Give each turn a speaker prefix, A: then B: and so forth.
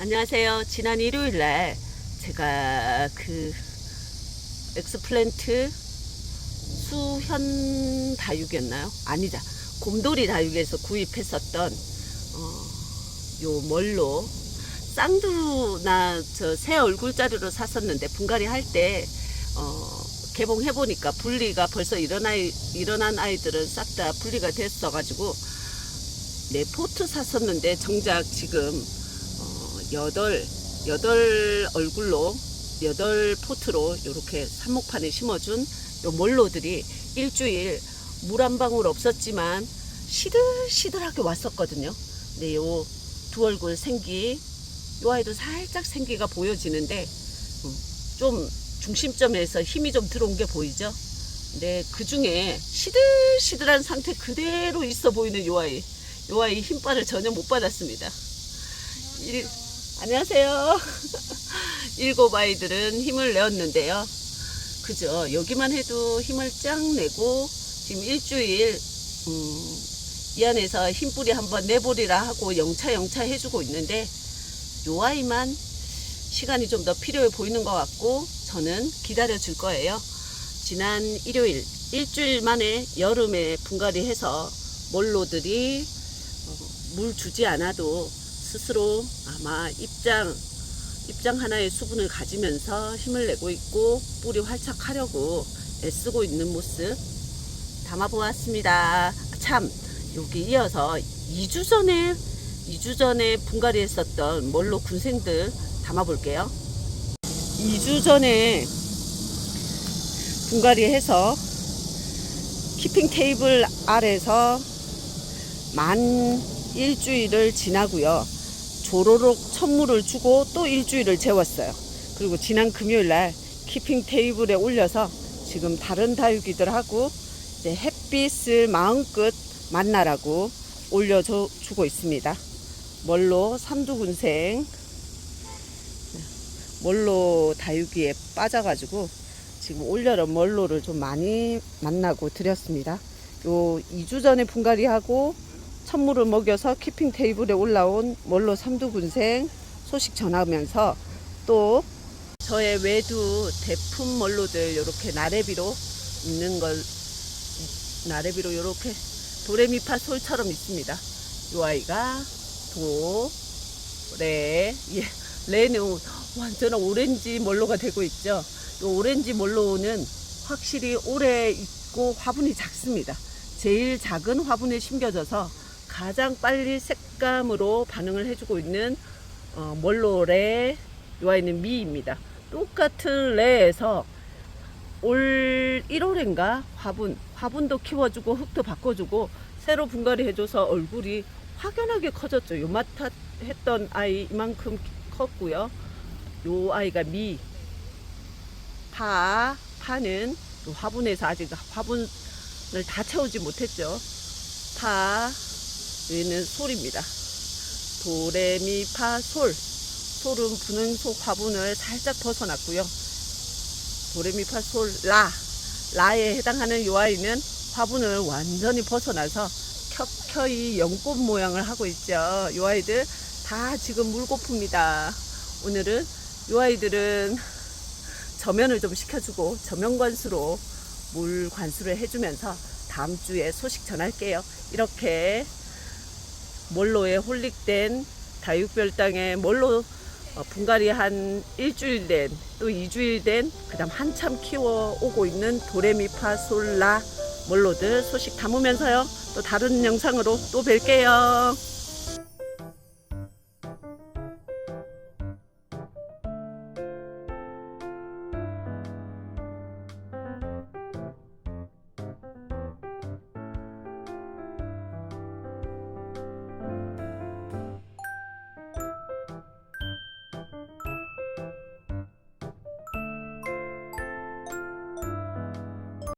A: 안녕하세요. 지난 일요일 날 제가 그 엑스플랜트 수현 다육이었나요? 아니다. 곰돌이 다육에서 구입했었던 어, 요 멀로 쌍두나 저 새 얼굴자리로 샀었는데 분갈이 할때 어, 개봉해 보니까 분리가 벌써 일어나 일어난 아이들은 싹 다 분리가 됐어 가지고 네 포트 샀었는데 정작 지금 어, 여덟 얼굴로 여덟 포트로 이렇게 삽목판에 심어준 요 몰로들이 일주일 물 한 방울 없었지만 시들시들하게 왔었거든요. 근데 요 두 얼굴 생기 요 아이도 살짝 생기가 보여지는데 음, 좀 중심점에서 힘이 좀 들어온 게 보이죠? 근데 그 중에 시들시들한 상태 그대로 있어 보이는 요 아이 요 아이 힘빨을 전혀 못 받았습니다. 일, 안녕하세요. 일곱 아이들은 힘을 내었는데요. 그죠. 여기만 해도 힘을 쫙 내고 지금 일주일 음, 이 안에서 힘뿌리 한번 내보리라 하고 영차 영차 해주고 있는데 요 아이만 시간이 좀 더 필요해 보이는 것 같고 저는 기다려 줄 거예요. 지난 일요일 일주일 만에 여름에 분갈이 해서 몰로들이 어, 물 주지 않아도 스스로 아마 입장 입장 하나의 수분을 가지면서 힘을 내고 있고 뿌리 활착하려고 애쓰고 있는 모습 담아 보았습니다. 참 여기 이어서 2주 전에 2주 전에 분갈이 했었던 몰로 군생들 담아 볼게요. 2주 전에 분갈이 해서 키핑 테이블 아래서 만 일주일을 지나고요. 조로록 천물을 주고 또 일주일을 재웠어요. 그리고 지난 금요일 날 키핑 테이블에 올려서 지금 다른 다육이들하고 이제 햇빛을 마음껏 만나라고 올려주고 있습니다. 멀로 삼두군생 멀로 다육이에 빠져가지고 지금 올여름 멀로를 좀 많이 만나고 드렸습니다. 요 2주 전에 분갈이 하고 천물을 먹여서 키핑 테이블에 올라온 멀로 삼두군생 소식 전하면서 또 저의 외두 대품 멀로들 이렇게 나래비로 있는 걸 나래비로 이렇게 도레미파 솔처럼 있습니다. 요 아이가 도, 레, 예, 레는 완전 오렌지 멀로가 되고 있죠. 요 오렌지 멀로는 확실히 오래 있고 화분이 작습니다. 제일 작은 화분에 심겨져서 가장 빨리 색감으로 반응을 해주고 있는 어, 멀로레 요 아이는 미입니다. 똑같은 레에서 올 1월인가 화분 화분도 키워주고 흙도 바꿔주고 새로 분갈이 해줘서 얼굴이 확연하게 커졌죠. 요마타 했던 아이 이만큼 컸고요. 요 아이가 미 파, 파는 또 화분에서 아직 화분을 다 채우지 못했죠. 파, 여기는 솔입니다. 도레미파 솔. 솔은 부는 속 화분을 살짝 벗어났고요. 도레미파 솔, 라. 라에 해당하는 요 아이는 화분을 완전히 벗어나서 켜켜이 연꽃 모양을 하고 있죠. 요 아이들 다 지금 물고픕니다. 오늘은 요 아이들은 저면을 좀 시켜주고 저면 관수로 물 관수를 해주면서 다음 주에 소식 전할게요. 이렇게 몰로에 홀릭된 다육별당에 몰로 어, 분갈이 한 일주일 된 또 이주일 된 그다음 한참 키워 오고 있는 도레미파 솔라 몰로들 소식 담으면서요 또 다른 영상으로 또 뵐게요.